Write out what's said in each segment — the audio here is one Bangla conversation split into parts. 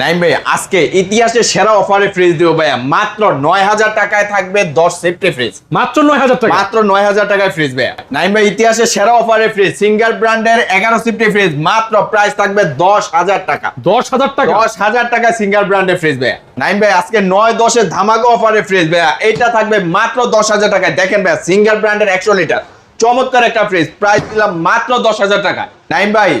নাইম ভাই আজকে ইতিহাসের সেরা অফারে ফ্রিজ দিব ভাইয়া। মাত্র নয় হাজার টাকায় থাকবে দশ সেফটি ফ্রিজ মাত্র নয় হাজার টাকা। মাত্র নয় হাজার টাকায় ফ্রিজ ভাইয়া। নাইম ভাই ইতিহাসের সেরা অফারে ফ্রিজ সিঙ্গার ব্র্যান্ডের এগারো সেফটি ফ্রিজ মাত্র প্রাইস থাকবে দশ হাজার টাকা। দশ হাজার টাকা। দশ হাজার টাকা সিঙ্গার ব্র্যান্ডের ফ্রিজ ভাইয়া। নাইম ভাই আজকে নয় দশের ধামাকা অফারে ফ্রিজ ভাইয়া। এটা থাকবে মাত্র দশ হাজার টাকায়। দেখেন ভাইয়া সিঙ্গার ব্র্যান্ডের একশো লিটার। চমৎকার একটা ফ্রিজ প্রাইস দিলাম মাত্র দশ হাজার টাকা নাইম ভাই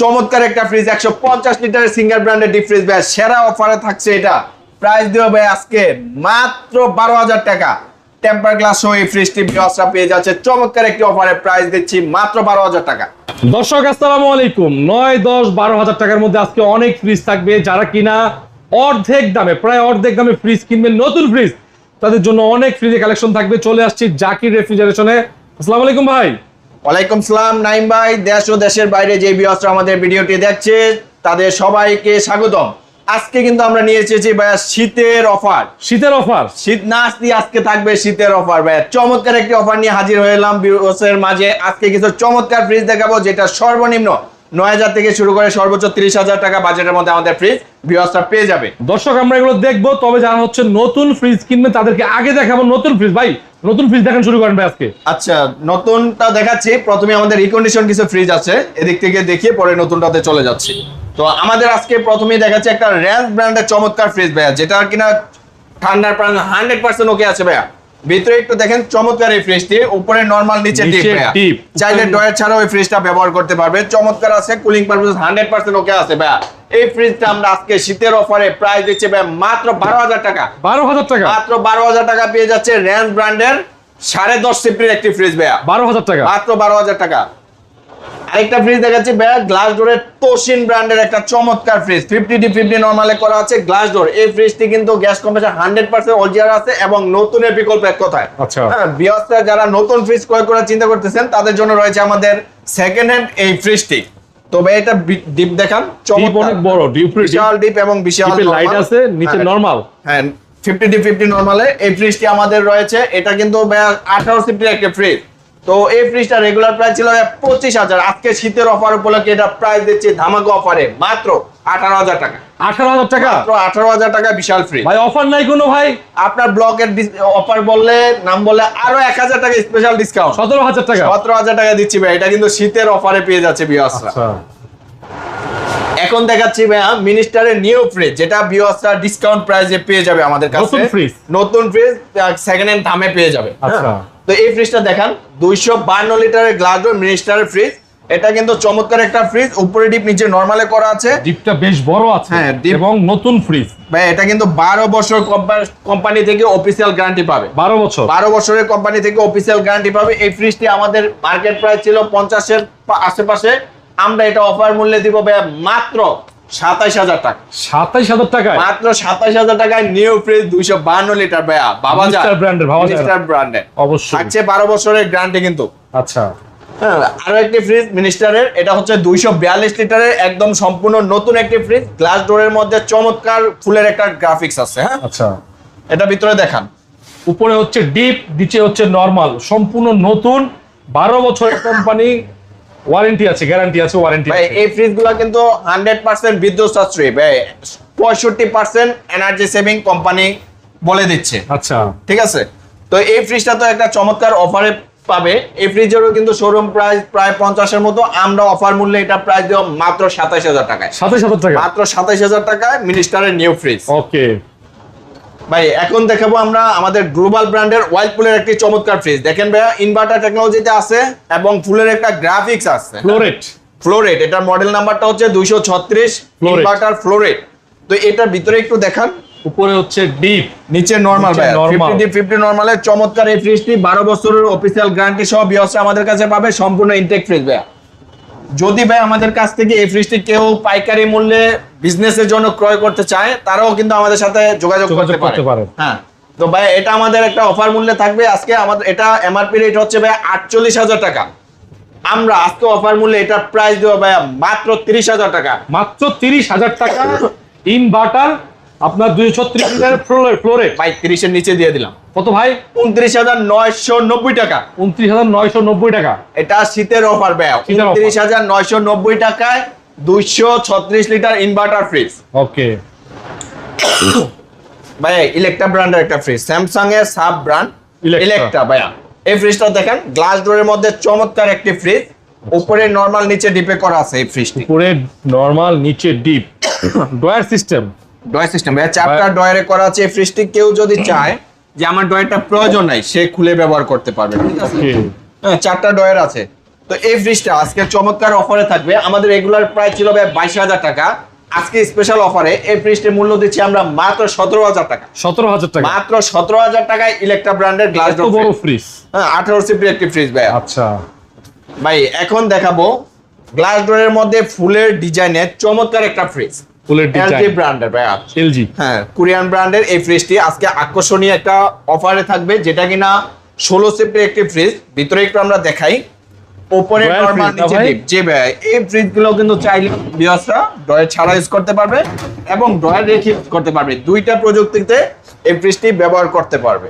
চমৎকার একটা ফ্রিজ একশো পঞ্চাশ লিটারের সিঙ্গার ব্র্যান্ডের ডিপ ফ্রিজ ভাইয়া সেরা অফারে থাকছে এটা। প্রাইস দেবো ভাই আজকে মাত্র বারো হাজার টাকা। টেম্পার গ্লাস সহ এই ফ্রিজটি বিয়সরা পেয়ে যাচ্ছে। চমৎকার একটি অফারে প্রাইস দিচ্ছি মাত্র বারো হাজার টাকা। দর্শক, আসসালামু আলাইকুম। নয়, দশ, বারো হাজার টাকার মধ্যে আজকে অনেক ফ্রিজ থাকবে। যারা কিনা অর্ধেক দামে, প্রায় অর্ধেক দামে ফ্রিজ কিনবেন, নতুন ফ্রিজ তাদের জন্য অনেক ফ্রিজের কালেকশন থাকবে। চলে আসছি জাকির রেফ্রিজারেশনে আসসালামু আলাইকুম ভাই। ওয়ালাইকুম সালাম নাইম ভাই দেশ ও দেশের বাইরে যে বিয়সরা আমাদের ভিডিওটি দেখছে তাদের সবাইকে স্বাগতম। আজকে কিন্তু আমরা নিয়ে এসেছি ভাইয়া শীতের অফার। শীতের অফার? শীত না আসতে আজকে থাকবে শীতের অফার ভাইয়া। চমৎকার একটি অফার নিয়ে হাজির হয়ে এলাম বিয়সের মাঝে। আজকে কিছু চমৎকার ফ্রিজ দেখাবো যেটা সর্বনিম্ন নয় হাজার থেকে শুরু করে সর্বোচ্চ তিরিশ হাজার টাকা বাজেটের মধ্যে আমাদের ফ্রিজ বিয়সরা পেয়ে যাবে। দর্শক আমরা এগুলো দেখব তবে যারা হচ্ছে নতুন ফ্রিজ কিনবে তাদেরকে আগে দেখাবো নতুন ফ্রিজ ভাই নতুন ফ্রিজ দেখান শুরু করেন ভাই আজকে। আচ্ছা নতুনটা দেখাচ্ছি। প্রথমে আমাদের রিকন্ডিশন কিছু ফ্রিজ আছে। এদিক থেকে দেখিয়ে পরে নতুনটাতে চলে যাচ্ছি। তো আমাদের আজকে প্রথমেই দেখাচ্ছি একটা র্যান্স ব্র্যান্ডের চমৎকার ফ্রিজ ভাইয়া যেটা কিনা ঠান্ডার প্রাণ হান্ড্রেড পার্সেন্ট ওকে আছে ভাইয়া। ভিতরে একটু দেখেন চমৎকার এই ফ্রিজটি উপরে নরমাল নিচে deep। চাইলে ডয়ার ছাড়াও এই ফ্রিজটা ব্যবহার করতে পারবে। চমৎকার আছে cooling purpose hundred percent okay আছে ভাইয়া। এই ফ্রিজটা আমরা আজকে শীতের অফারে প্রাইস দিচ্ছি ভাইয়া মাত্র বারো হাজার টাকা। বারো হাজার টাকা? মাত্র বারো হাজার টাকা পেয়ে যাচ্ছে র্যান্স ব্র্যান্ডের সাড়ে দশ সিপ্রির একটি ফ্রিজ ভাইয়া। বারো হাজার টাকা? মাত্র বারো হাজার টাকা। আরেকটা ফ্রিজ দেখাচ্ছি ভাইয়া গ্লাস ডোরের তোশিন ব্র্যান্ডের একটা চমৎকার ফ্রিজ ফিফটি ডি ফিফটি নর্মালে করা আছে গ্লাস ডোর এই ফ্রিজটি কিন্তু gas compressor hundred percent original আছে এবং নতুনের বিকল্প এক কথায়। আচ্ছা। হ্যাঁ বিয়সরা যারা নতুন ফ্রিজ ক্রয় করার চিন্তা করতেছেন তাদের জন্য রয়েছে আমাদের সেকেন্ড হ্যান্ড এই ফ্রিজটি তবে এটা ডিপ দেখান চমৎকার। অনেক বড় ডিপ বিশাল ডিপ এবং বিশাল লাইট আছে নিচে। নর্মাল হ্যাঁ ফিফটি ডি ফিফটি নর্মালে এই ফ্রিজটি আমাদের রয়েছে। এটা কিন্তু আঠারো সিফটির একটা ফ্রিজ তো এই ফ্রিজটা রেগুলার প্রাইস ছিল পঁচিশ হাজার। আজকে শীতের অফার উপলক্ষে এটা প্রাইস দিচ্ছে ধামাকা অফারে মাত্র আঠারো হাজার টাকা। আঠারো হাজার টাকা? আঠারো হাজার টাকা বিশাল ফ্রিজ ভাই অফার নাই কোনো ভাই? আপনার ব্লকের অফার বললে নাম বললে আরও এক হাজার টাকা স্পেশাল ডিসকাউন্ট সতেরো হাজার টাকা? সতেরো হাজার টাকা দিচ্ছি ভাই এটা কিন্তু শীতের অফারে পেয়ে যাচ্ছে বিয়াসরা। আচ্ছা। এখন দেখাচ্ছি ভাইয়া মিনিস্টারের নিউ ফ্রিজ যেটা বিয়াসরা ডিসকাউন্ট প্রাইসে পেয়ে যাবে আমাদের কাছে। নতুন fridge? নতুন ফ্রিজ সেকেন্ড হ্যান্ড দামে পেয়ে যাবে। আচ্ছা। হ্যাঁ। তো এই ফ্রিজটা দেখান দুইশো বান্ন লিটারের গ্লাস মিনিস্টারের ফ্রিজ এটা কিন্তু চমৎকার একটা ফ্রিজ উপরে ডিপ নিচে নর্মালে করা আছে। ডিপটা বেশ বড় আছে হ্যাঁ, এবং নতুন ফ্রিজ ভাই এটা কিন্তু বারো বছর কোম্পানি থেকে অফিসিয়াল গ্যারান্টি পাবে। বারো বছর? বারো বছরের কোম্পানি থেকে অফিসিয়াল গ্যারান্টি পাবে। এই ফ্রিজটি আমাদের মার্কেট প্রাইস ছিল পঞ্চাশের পা- আশেপাশে। আমরা এটা অফার মূল্যে দিব মাত্র সাতাইশ হাজার টাকা। সাতাইশ হাজার টাকায়? মাত্র সাতাইশ হাজার টাকায় নিউ ফ্রিজ দুইশো বান্ন লিটার বাবা। ব্র্যান্ডের অবশ্যই। থাকছে বারো বছরের গ্যারান্টি কিন্তু। আচ্ছা। হ্যাঁ আরও একটি ফ্রিজ মিনিস্টারের এটা হচ্ছে দুইশো বিয়াল্লিশ লিটারের একদম সম্পূর্ণ নতুন একটি ফ্রিজ গ্লাস ডোরের মধ্যে চমৎকার ফুলের একটা গ্রাফিক্স আছে হ্যাঁ? আচ্ছা। এটা ভিতরে দেখান। উপরে হচ্ছে ডিপ নিচে হচ্ছে নর্মাল সম্পূর্ণ নতুন বারো বছরের কোম্পানি ওয়ারেন্টি আছে গ্যারান্টি আছে ওয়ারেন্টি ভাই এই ফ্রিজগুলো কিন্তু হান্ড্রেড পার্সেন্ট বিদ্যুৎ সাশ্রয়ী ভাই। পঁয়ষট্টি পার্সেন্ট এনার্জি সেভিং কোম্পানি বলে দিচ্ছে। আচ্ছা। ঠিক আছে? তো এই ফ্রিজটা তো একটা চমৎকার অফারে পাবে। এই ফ্রিজেরও কিন্তু শোরুম প্রাইস প্রায় পঞ্চাশের মতো। আমরা অফার মূল্যে এটা প্রাইস দেবো মাত্র সাতাইশ হাজার টাকায়। সাতাইশ হাজার টাকা? মাত্র সাতাইশ হাজার টাকায় মিনিস্টারের নিউ ফ্রিজ ওকে ভাই এখন দেখাবো আমরা আমাদের গ্লোবাল ব্র্যান্ডের ওয়াইল্ডপুলের একটি চমৎকার ফ্রিজ দেখেন ভাইয়া ইনভার্টার টেকনোলজিতে আছে এবং ফুলের একটা গ্রাফিক্স আছে। ফ্লোরেট ফ্লোরেট এটার মডেল নাম্বারটা হচ্ছে দুইশো ছত্রিশ। ইনভার্টার ফ্লোরেট তো এটার ভিতরে একটু দেখান। উপরে হচ্ছে ডিপ নিচে নরমাল ভাই normal। ফিফটি ফিফটি নরমালের চমৎকার এই ফ্রিজটি বারো বছরের অফিসিয়াল গ্যারান্টি সহ বিয়সে আমাদের কাছে পাবে সম্পূর্ণ ইনটেক ফ্রিজ ভাইয়া। যদি ভাই আমাদের কাছ থেকে এই ফ্রিজটি কেউ পাইকারি মূল্যে বিজনেসের জন্য ক্রয় করতে চায় তারাও কিন্তু আমাদের সাথে যোগাযোগ করতে পারে। হ্যাঁ। তো ভাই এটা আমাদের একটা অফার মূল্যে থাকবে। আজকে আমাদের এটা এমআরপি রেট হচ্ছে ভাই আটচল্লিশ হাজার টাকা। আমরা আজকে অফার মূল্যে এটা প্রাইস দেবো ভাই মাত্র তিরিশ হাজার টাকা। মাত্র তিরিশ হাজার টাকা ইনভার্টার আপনার দুইশো ছত্রিশ লিটার ফ্লোরেট ফ্লোরেট ভাই তিরিশের নিচে দিয়ে দিলাম। কত ভাই? উনত্রিশ হাজার নয়শো নব্বই টাকা। উনত্রিশ হাজার নয়শো নব্বই টাকা। এটা শীতের অফার ব্যয় উনত্রিশ হাজার নয়শো নব্বই টাকায় দুইশো ছত্রিশ লিটার ইনভার্টার ফ্রিজ ওকে ভাইয়া ইলেকট্রা ব্র্যান্ডের একটা ফ্রিজ স্যামসাং এর সাব ব্র্যান্ড। ইলেকট্রা ভাইয়া। এই ফ্রিজটা দেখেন গ্লাস ডোরের মধ্যে চমৎকার একটি ফ্রিজ উপরে নরমাল নিচে ডিপে করা আছে এই ফ্রিজটি উপরে নরমাল নিচে deep drawer system drawer system. ভাইয়া চারটা ডয়ারে করা আছে এই ফ্রিজটি কেউ যদি চায় যে আমার ডয়ারটা প্রয়োজন নাই সে খুলে ব্যবহার করতে পারবে। ঠিক আছে। হ্যাঁ চারটা ডয়ার আছে। তো এই ফ্রিজটা আজকে চমৎকার অফারে থাকবে। আমাদের রেগুলার প্রাইস ছিল ভাই বাইশ হাজার টাকা। আজকে স্পেশাল অফারে এই ফ্রিজটির মূল্য দিচ্ছি আমরা মাত্র সতেরো হাজার টাকা। সতেরো হাজার টাকা। মাত্র সতেরো হাজার টাকায় ইলেকট্রা ব্র্যান্ডের গ্লাস বড় ফ্রিজ হ্যাঁ আঠারো সিফটি একটি ফ্রিজ ভাই আচ্ছা। ভাই এখন দেখাবো গ্লাস ডোরের মধ্যে ফুলের ডিজাইনের চমৎকার একটা ফ্রিজ ফুলের এলজি ব্র্যান্ডের ভাই এলজি হ্যাঁ কোরিয়ান ব্র্যান্ডের এই ফ্রিজটি আজকে আকর্ষণীয় একটা অফারে থাকবে যেটা কিনা ষোলো একটি ফ্রিজ ভিতরে একটু আমরা দেখাই। ওপরে নরমাল নিচে ডিপ যে ভাই। এই কিন্তু চাইলে বিয়াসরা ডয়ের ছাড়া ইউজ করতে পারবে এবং ডয়ের রেখে ইউজ করতে পারবে। দুইটা প্রযুক্তিতে এই ফ্রিজটি ব্যবহার করতে পারবে।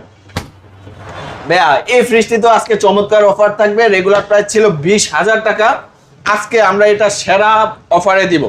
ভাইয়া এই ফ্রিজটি তো আজকে চমৎকার অফার থাকবে। রেগুলার প্রাইস ছিল বিশ হাজার টাকা। আজকে আমরা এটা সেরা অফারে দিব।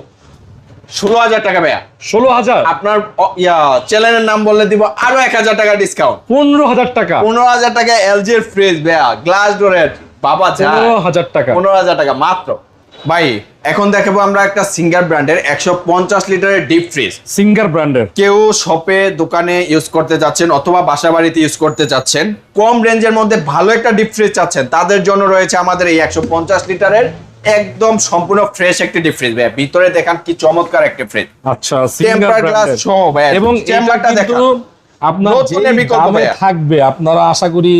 ষোলো হাজার টাকা ভাইয়া। ষোলো হাজার? আপনার ইয়া চ্যানেলের নাম বললে দিব আরও এক হাজার টাকা ডিসকাউন্ট পনেরো হাজার টাকা। পনেরো হাজার টাকা এলজি এর ফ্রিজ ভাইয়া গ্লাস ডোরের বাবা পনেরো হাজার টাকা। পনেরো হাজার টাকা মাত্র। ভাই এখন দেখাবো আমরা একটা সিঙ্গার ব্র্যান্ডের একশো পঞ্চাশ লিটারের ডিপ ফ্রিজ সিঙ্গার ব্র্যান্ডের কেউ শপে দোকানে ইউজ করতে যাচ্ছেন অথবা বাসা বাড়িতে ইউজ করতে যাচ্ছেন কম রেঞ্জের মধ্যে ভালো একটা ডিপ ফ্রিজ চাচ্ছেন তাদের জন্য রয়েছে আমাদের এই একশো পঞ্চাশ লিটারের একদম সম্পূর্ণ ফ্রেশ একটি ফ্রিজ ভাইয়া। ভিতরে দেখান কি চমৎকার একটি ফ্রিজ আচ্ছা টেম্পার গ্লাস সহ ভাইয়া। এবং চেম্বারটা কিন্তু আপনার যে বিকল্প দামে থাকবে আপনারা আশা করি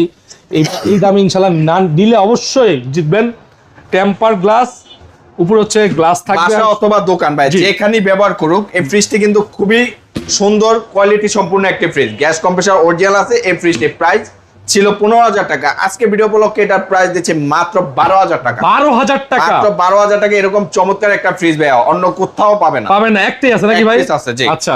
এই দামে ইনশাল্লাহ না নিলে অবশ্যই জিতবেন। টেম্পার গ্লাস উপর হচ্ছে গ্লাস থাকবে। অথবা দোকান ভাই। যেখানেই ব্যবহার করুক এই ফ্রিজটি কিন্তু খুবই সুন্দর কোয়ালিটি সম্পূর্ণ একটি ফ্রিজ গ্যাস কম্প্রেসার অরিজিনাল আছে এই ফ্রিজটির প্রাইস ছিল পনেরো হাজার টাকা। আজকে ভিডিও উপলক্ষে এটার প্রাইস দিচ্ছে মাত্র বারো হাজার টাকা। বারো হাজার টাকা? মাত্র বারো হাজার টাকা এরকম চমৎকার একটা ফ্রিজ ভাইয়া। অন্য কোথাও পাবে না। পাবেন না একটাই আছে নাকি ভাই? আছে, জি। আচ্ছা।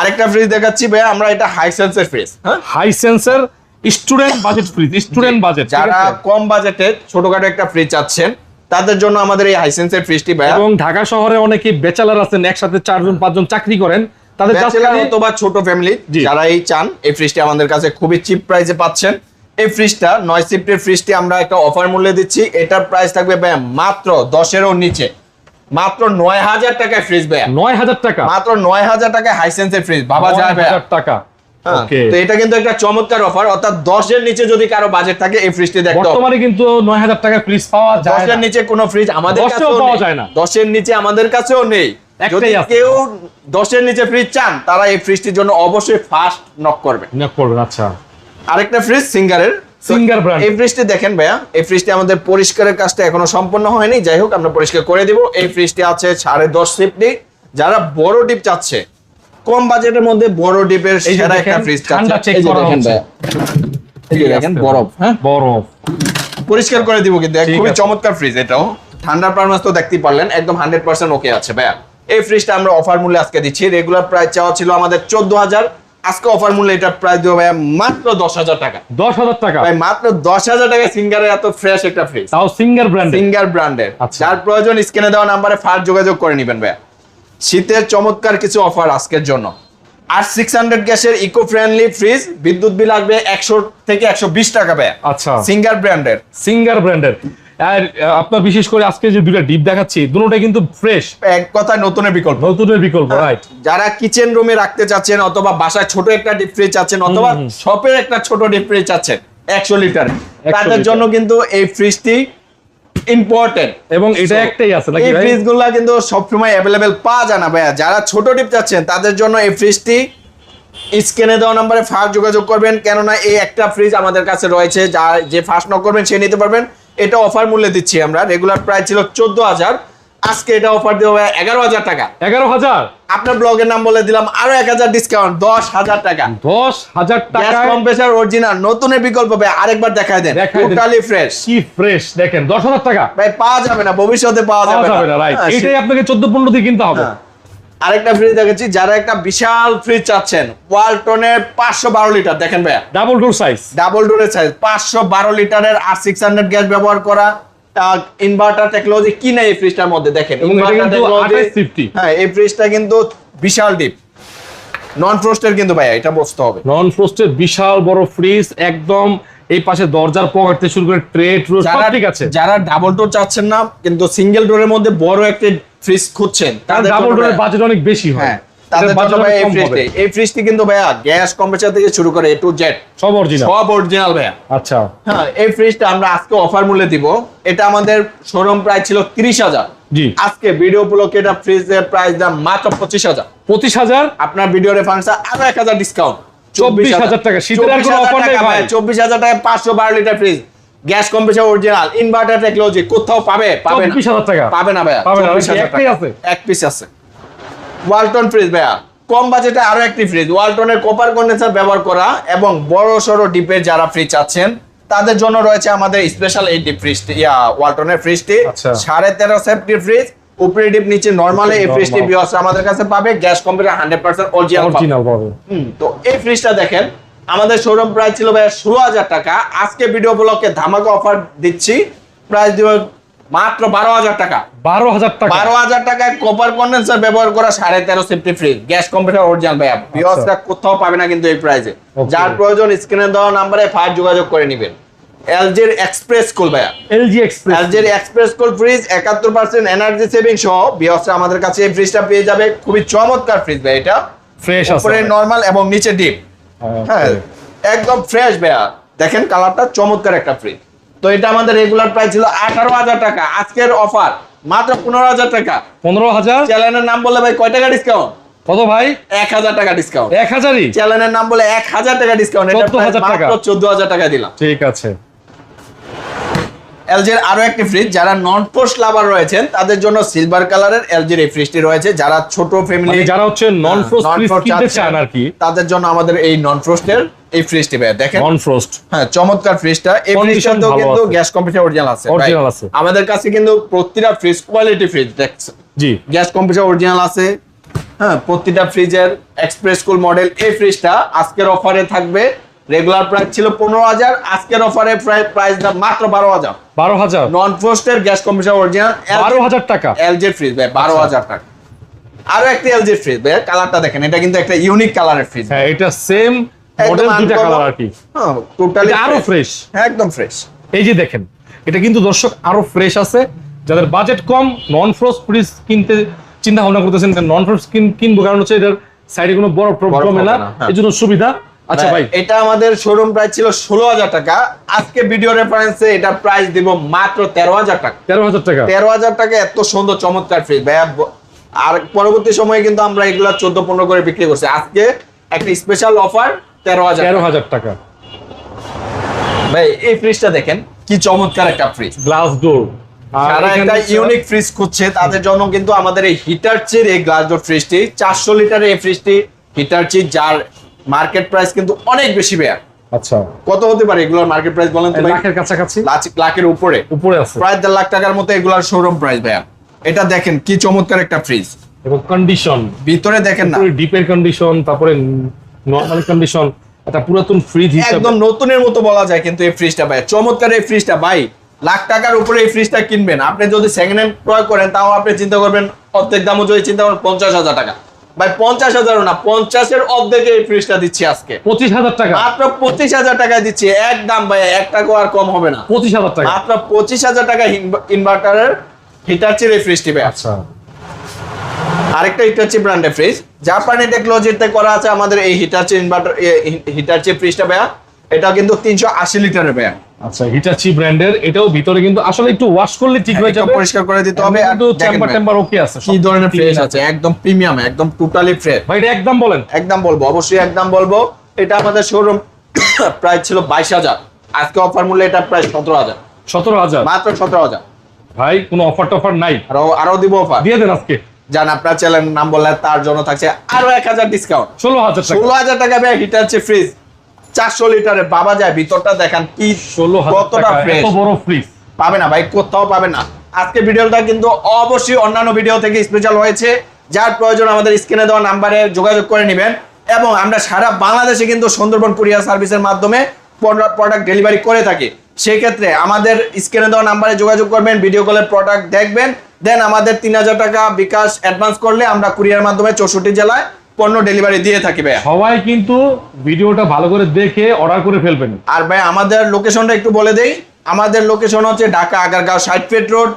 আরেকটা ফ্রিজ দেখাচ্ছি ভাইয়া আমরা এটা হাই সেন্সের ফ্রিজ হ্যাঁ? High sensor student budget fridge student budget যারা কম বাজেটে ছোটখাটো একটা ফ্রিজ চাচ্ছেন তাদের জন্য আমাদের এই হাই সেন্সের ফ্রিজটি ভাইয়া এবং ঢাকা শহরে অনেকে বেচালার আছেন একসাথে চারজন পাঁচজন চাকরি করেন। তাদের অথবা ছোট ফ্যামিলি যারা এই চান এই ফ্রিজটি আমাদের কাছে খুবই চিপ প্রাইসে পাচ্ছেন। এই ফ্রিজটা নয় সিফটের ফ্রিজটি আমরা একটা অফার মূল্যে দিচ্ছি। এটার প্রাইস থাকবে ভাই মাত্র দশেরও নিচে। মাত্র নয় হাজার টাকায় ফ্রিজ ভাই নয় হাজার টাকা। মাত্র নয় হাজার টাকায় হাইসেন্সের ফ্রিজ ভাবা যায় হাজার টাকা। তো এটা কিন্তু একটা চমৎকার অফার অর্থাৎ দশের নিচে যদি কারও বাজেট থাকে এই ফ্রিজটি দেখতে হবে। বর্তমানে কিন্তু নয় হাজার টাকা ফ্রিজ পাওয়া যায় দশের নিচে কোনো ফ্রিজ আমাদের কাছেও পাওয়া নেই। যায় না। দশের নিচে আমাদের কাছেও নেই। যদি। কেউ দশের নিচে ফ্রিজ চান তারা এই ফ্রিজটির জন্য অবশ্যই ফাস্ট নক করবে। নিয়োগ করবেন আচ্ছা। আরেকটা ফ্রিজ সিঙ্গারের Singer brand। এই ফ্রিজটি দেখেন ভাইয়া এই ফ্রিজটি আমাদের পরিষ্কারের কাজটা এখনও হয়নি। যাই হোক আমরা পরিষ্কার করে দিব। এই ফ্রিজটি আছে সাড়ে দশ সিফটি যারা বড় ডিপ চাচ্ছে কম বাজেটের মধ্যে বড় ডিপের সেরা একটা ফ্রিজ চাচ্ছে। এই যে দেখেন ভাইয়া। এই যে দেখেন বরফ হ্যাঁ? বরফ। পরিষ্কার করে দিব কিন্তু খুবই চমৎকার ফ্রিজ এটাও। ঠান্ডার পারমাস তো দেখতেই পারলেন একদম হান্ড্রেড পার্সেন্ট ওকে আছে ভাইয়া। এই ফ্রিজটা আমরা অফার মূল্যে আজকে দিচ্ছি। রেগুলার প্রাইস চাওয়া ছিল আমাদের চোদ্দ হাজার। আজকে অফার মূল্যে এটার প্রাইস দেবো ভাইয়া মাত্র দশ হাজার টাকা। দশ হাজার টাকা? ভাই মাত্র দশ হাজার টাকা সিঙ্গারের এত ফ্রেশ একটা ফ্রিজ তাও সিঙ্গার ব্র্যান্ড সিঙ্গার ব্র্যান্ডের। যার প্রয়োজন স্ক্রিনে দেওয়া নাম্বারে ফার যোগাযোগ করে নেবেন ভাইয়া। শীতের চমৎকার কিছু অফার আজকের জন্য। আর সিক্স হান্ড্রেড গ্যাসের ইকো ফ্রেন্ডলি ফ্রিজ বিদ্যুৎ বিল আসবে একশো থেকে একশো বিশ টাকা ভাইয়া। আচ্ছা। সিঙ্গার ব্র্যান্ডের সিঙ্গার ব্র্যান্ডের আর আপনার বিশেষ করে আজকে যে দুইটা ডিপ দেখাচ্ছি দুটোটাই কিন্তু ফ্রেশ এক কথায় নতুনের বিকল্প। নতুনের বিকল্প রাইট যারা কিচেন রুমে রাখতে চাচ্ছেন অথবা বাসায় ছোট একটা ডিপ ফ্রিজ চাচ্ছেন অথবা শপের একটা ছোট ডিপ ফ্রিজ চাচ্ছেন একশো লিটার তাদের জন্য কিন্তু এই ফ্রিজটি ইম্পর্টেন্ট এবং এটা একটাই আছে নাকি এই ভাই? ফ্রিজগুলা কিন্তু সবসময় অ্যাভেলেবেল পাওয়া যায় না ভাইয়া। যারা ছোট ডিপ চাচ্ছেন তাদের জন্য এই ফ্রিজটি স্ক্রিনে দেওয়া নাম্বারে ফার্স্ট যোগাযোগ করবেন। কেননা এই একটা ফ্রিজ আমাদের কাছে রয়েছে যা যে ফার্স্ট নক করবেন সে নিতে পারবেন। এটা অফার মূল্যে দিচ্ছি আমরা। রেগুলার প্রাইস ছিল চোদ্দ হাজার। আজকে এটা অফার দেওয়া এগারো হাজার টাকা। এগারো হাজার? আপনার ব্লগের নাম বলে দিলাম আরও এক হাজার ডিসকাউন্ট দশ হাজার টাকা। দশ হাজার গ্যাস টাকা কম্প্রেসার অরিজিনাল নতুনের বিকল্প ভাই আরেকবার দেখায় দেন। টোটালি ফ্রেশ কি ফ্রেশ দেখেন দশ হাজার টাকা। ভাই পাওয়া যাবে না ভবিষ্যতে পাওয়া যাবে না। রাইট হ্যাঁ, এটাই আপনাকে চোদ্দ পনেরো দিয়ে কিনতে হবে। হ্যাঁ। আরেকটা ফ্রিজ দেখাচ্ছি যারা একটা বিশাল ফ্রিজ চাচ্ছেন ওয়ালটনের পাঁচশো বারো লিটার দেখেন ভাইয়া। ডাবল ডোর সাইজ ডাবল ডোরের সাইজ পাঁচশো বারো লিটারের আর সিক্স হান্ড্রেড গ্যাস ব্যবহার করা ইনভার্টার টেকনোলজি কি নেই এই ফ্রিজটার মধ্যে? দেখেন এবং এটা Inverter কিন্তু technology- 2850 হ্যাঁ এই ফ্রিজটা কিন্তু বিশাল ডিপ নন ফ্রস্টের কিন্তু ভাইয়া এটা বসতে হবে। নন ফ্রস্টের বিশাল বড় ফ্রিজ একদম এই পাশে দরজার পকেট থেকে শুরু করে ট্রে ট্রু সব ঠিক আছে। যারা ডাবল ডোর চাচ্ছেন না কিন্তু সিঙ্গেল ডোরের মধ্যে বড় একটা ফ্রিজ খুঁজছেন তাদের ডাবল ডোরের বাজেট অনেক বেশি হয়। হ্যাঁ তাদের জন্য অনেক এই ফ্রিজটি এই ফ্রিজটি কিন্তু ভাইয়া গ্যাস কম্প্রেসার থেকে শুরু করে এ টু জেড সব অরিজিনাল সব অরিজিনাল ভাইয়া। আচ্ছা। হ্যাঁ এই ফ্রিজটা আমরা আজকে অফার মূল্যে দিব। এটা আমাদের শোরুম প্রাইস ছিল তিরিশ হাজার। জি। আজকে ভিডিও উপলক্ষে এটা ফ্রিজের প্রাইস দাম মাত্র পঁচিশ হাজার। পঁচিশ হাজার? আপনার ভিডিও রেফারেন্স আরও এক হাজার ডিসকাউন্ট 24,000 টাকা। শীতের কোনো offer নেই ভাই। চব্বিশ হাজার টাকা পাঁচশো বারো litre fridge gas compressor original inverter technology কোথাও পাবে? পাবে না। চব্বিশ হাজার টাকা। পাবে না ভাইয়া পাবে না, 24,000 একটাই টাকা। আছে? এক পিস আছে। ওয়ালটন ফ্রিজ ভাইয়া কম বাজেটে আরও একটি ফ্রিজ ওয়ালটনের কপার কন্ডেন্সার ব্যবহার করা এবং বড় সড়ো ডিপে যারা ফ্রিজ আছেন তাদের জন্য রয়েছে আমাদের স্পেশাল এই ডিপ ফ্রিজটি ইয়া ওয়ালটনের ফ্রিজটি আচ্ছা। সাড়ে তেরো সেফটি ফ্রিজ উপরে ডিপ নিচে নর্মালে এই ফ্রিজটি আমাদের কাছে পাবে। Gas computer hundred percent original original পাবে। তো এই ফ্রিজটা দেখেন আমাদের শোরুম প্রাইস ছিল ভাইয়া ষোলো হাজার টাকা। আজকে ভিডিও ব্লকে ধামাকা অফার দিচ্ছি। প্রাইস দিব মাত্র বারো হাজার টাকা। বারো হাজার টাকা। বারো হাজার টাকায় কপার কন্ডেন্সার ব্যবহার করা সাড়ে তেরো safety fridge gas computer original ভাইয়া। বিয়সটা কোথাও পাবে না কিন্তু এই প্রাইসে যার প্রয়োজন স্ক্রিনে দেওয়া নাম্বারে ফায়ার যোগাযোগ করে নেবেন। এলজির এক্সপ্রেস কুল ভাইয়া। এলজি এক্সপ্রেস এলজির এক্সপ্রেস কুল ফ্রিজ একাত্তর পার্সেন্ট এনার্জি সেভিং সহ বিয়সটা আমাদের কাছে এই ফ্রিজটা পেয়ে যাবে। খুবই চমৎকার ফ্রিজ ভাই এটা। ফ্রেশ উপরে নর্মাল এবং নিচে ডিপ হ্যাঁ একদম ফ্রেশ ভাইয়া। দেখেন কালারটা চমৎকার একটা ফ্রিজ তো এটা আমাদের রেগুলার প্রাইস ছিল আঠারো হাজার টাকা। আজকের অফার মাত্র পনেরো হাজার টাকা। পনেরো হাজার? চ্যানেলের নাম বললে ভাই কয় টাকা ডিসকাউন্ট কত ভাই? এক হাজার টাকা ডিসকাউন্ট এক হাজারই? চ্যানেলের নাম বলে এক হাজার টাকা ডিসকাউন্ট এটা 14,000 টাকা। মাত্র চোদ্দ হাজার টাকা দিলাম। ঠিক আছে। এলজির আরও একটি ফ্রিজ যারা নন পোস্ট লাভার রয়েছেন তাদের জন্য সিলভার কালারের এলজির এই ফ্রিজটি রয়েছে। যারা ছোট ফ্যামিলি মানে যারা হচ্ছে নন ফ্রোস্ট ফ্রিজ কিনতে চান আর কি। তাদের জন্য আমাদের এই নন ফ্রোস্টের এই ফ্রিজটি ভাই দেখেন। নন ফ্রোস্ট হ্যাঁ চমৎকার ফ্রিজটা এই ফ্রিজটাতেও ভালো কিন্তু গ্যাস কম্পিউটার অরিজিনাল আছে ভাই। আছে। আমাদের কাছে কিন্তু প্রতিটা ফ্রিজ কোয়ালিটি ফ্রিজ দেখছে জি। গ্যাস কম্পিউটার অরিজিনাল আছে। হ্যাঁ প্রতিটা ফ্রিজের এক্সপ্রেস কুল মডেল এই ফ্রিজটা আজকের অফারে থাকবে রেগুলার প্রাইস ছিল পনেরো হাজার আজকের অফারে প্রাইস দাম মাত্র বারো হাজার। বারো হাজার? নন ফ্রোস্টের গ্যাস কম্পিউটার অরিজিনাল বারো হাজার টাকা? এলজি ফ্রিজ ভাই বারো হাজার টাকা। আরও একটি এলজি ফ্রিজ ভাই কালারটা দেখেন এটা কিন্তু একটা ইউনিক কালারের ফ্রিজ হ্যাঁ এটা সেম মডেল দুইটা কালার আর কি। হ্যাঁ টোটালি আরও ফ্রেশ একদম ফ্রেশ এই যে দেখেন এটা কিন্তু দর্শক আরও ফ্রেশ আছে। যাদের বাজেট কম নন ফ্রোস্ট ফ্রিজ কিনতে চিন্তা ভাবনা করতেছেন নন ফ্রোস্ট কিনবো কারণ হচ্ছে এটার সাইডে কোনো বড় প্রবলেম না হ্যাঁ। এই জন্য সুবিধা। আচ্ছা ভাই এটা আমাদের শোরুম প্রাইস ছিল ষোলো হাজার টাকা। আজকে ভিডিও রেফারেন্সে এটা প্রাইস দিব মাত্র তেরো হাজার টাকা। তেরো হাজার টাকা? তেরো হাজার টাকা এত সুন্দর চমৎকার ফ্রিজ ভাইয়া আর পরবর্তী সময়ে কিন্তু আমরা এগুলা চোদ্দ পনেরো করে বিক্রি করছি। আজকে একটা স্পেশাল অফার তেরো হাজার তেরো হাজার টাকা। ভাই এই ফ্রিজটা দেখেন কি চমৎকার একটা ফ্রিজ গ্লাস ডোর যারা একটা ইউনিক ফ্রিজ খুঁজছে তাদের জন্য কিন্তু আমাদের এই হিটার চির এই গ্লাস ডোর ফ্রিজটি চারশো লিটারের এই ফ্রিজটি হিটার চির যার মার্কেট প্রাইস কিন্তু অনেক বেশি ভাইয়া। আচ্ছা। কত হতে পারে এগুলোর মার্কেট প্রাইস বলেন তো? লাখের কাছাকাছি। লাখ- লাখের উপরে। উপরে আছে। প্রায় দেড় লাখ টাকার মতো এগুলার শোরুম প্রাইস ভাইয়া। এটা দেখেন কি চমৎকার একটা ফ্রিজ এবং কন্ডিশন ভিতরে দেখেন না। ডিপের কন্ডিশন তারপরে নর্মাল কন্ডিশন একটা পুরাতন ফ্রিজ হিসাবে। একদম নতুনের মতো বলা যায় কিন্তু এই ফ্রিজটা ভাই চমৎকার এই ফ্রিজটা ভাই লাখ টাকার উপরে এই ফ্রিজটা কিনবেন। আপনি যদি সেকেন্ড হ্যান্ড ক্রয় করেন তাও আপনি চিন্তা করবেন অর্ধেক দামও যদি চিন্তা করেন পঞ্চাশ হাজার টাকা। ভাই পঞ্চাশ হাজারও না পঞ্চাশের অর্ধেকে এই ফ্রিজটা দিচ্ছি আজকে। পঁচিশ হাজার টাকা। মাত্র পঁচিশ হাজার টাকা দিচ্ছি একদম ভাই এক টাকাও আর কম হবে না। পঁচিশ হাজার টাকা। মাত্র পঁচিশ হাজার টাকা ইনভার্টারের হিটাচির এই ফ্রিজটি ভাই। আচ্ছা। আরেকটা হিটাচি ব্র্যান্ডের ফ্রিজ জাপানি টেকনোলজিতে করা আছে আমাদের এই হিটাচি ইনভার্টার হিটাচি ফ্রিজটা ভাইয়া। এটা কিন্তু তিনশো আশি লিটারের ভাইয়া। আচ্ছা হিটাচি ব্র্যান্ডের এটাও ভিতরে কিন্তু আসলে একটু ওয়াশ করলে ঠিক হয়ে যাবে। পরিষ্কার করে দিতে হবে কিন্তু চেম্বার টেম্বার ওকে আছে কি ধরনের ফ্রেশ আছে। একদম প্রিমিয়াম একদম টোটালি ফ্রেশ ভাই এটা একদম বলেন। একদম বলব অবশ্যই একদম বলব এটা আমাদের শোরুম প্রাইস ছিল বাইশ হাজার। আজকে অফার মূল্য এটা প্রায় সতেরো হাজার। সতেরো হাজার? মাত্র সতেরো হাজার। ভাই কোনো অফার টফার নাই। আরও আরও দিব অফার দিয়ে দেন আজকে। যান আপনার চ্যানেল নাম বললে তার জন্য থাকছে আরও এক হাজার ডিসকাউন্ট ষোলো হাজার টাকা। ষোলো হাজার টাকা ব্যয় হিটার চেয়ে ফ্রিজ চারশো লিটারে বাবা যায় ভিতরটা দেখান কি ষোলো কতটা ফ্রেশ বড় ফ্রিজ পাবে না ভাই কোথাও পাবে না। আজকে ভিডিওটা কিন্তু অবশ্যই অন্যান্য ভিডিও থেকে স্পেশাল হয়েছে। যার প্রয়োজন আমাদের স্ক্রিনে দেওয়া নাম্বারে যোগাযোগ করে নেবেন। এবং আমরা সারা বাংলাদেশে কিন্তু সুন্দরবন কুরিয়ার সার্ভিসের মাধ্যমে প্রোডাক্ট ডেলিভারি করে থাকি। সেক্ষেত্রে আমাদের স্ক্রিনে দেওয়া নাম্বারে যোগাযোগ করবেন ভিডিও কলের প্রোডাক্ট দেখবেন। দেন আমাদের তিন হাজার টাকা বিকাশ অ্যাডভান্স করলে আমরা কুরিয়ার মাধ্যমে চৌষট্টি জেলায় পণ্য ডেলিভারি দিয়ে থাকি ভাইয়া। সবাই কিন্তু ভিডিওটা ভালো করে দেখে অর্ডার করে ফেলবেন। আর ভাই আমাদের লোকেশনটা একটু বলে দেই। আমাদের লোকেশন হচ্ছে ঢাকা আগারগাঁও ষাট ফিট রোড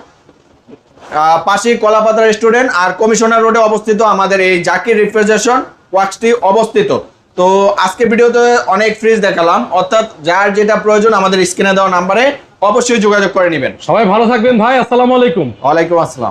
পাশে কলাপাতা রেস্টুরেন্ট আর কমিশনার রোডে অবস্থিত আমাদের এই জাকির রিফ্রিজারেশন ওয়ার্কসটি অবস্থিত। তো আজকে ভিডিওতে অনেক ফ্রিজ দেখালাম। অর্থাৎ যার যেটা প্রয়োজন আমাদের স্ক্রিনে দেওয়া নাম্বারে অবশ্যই যোগাযোগ করে নেবেন। সবাই ভালো থাকবেন ভাই। আসসালামু আলাইকুম। ওয়ালাইকুম আসসালাম।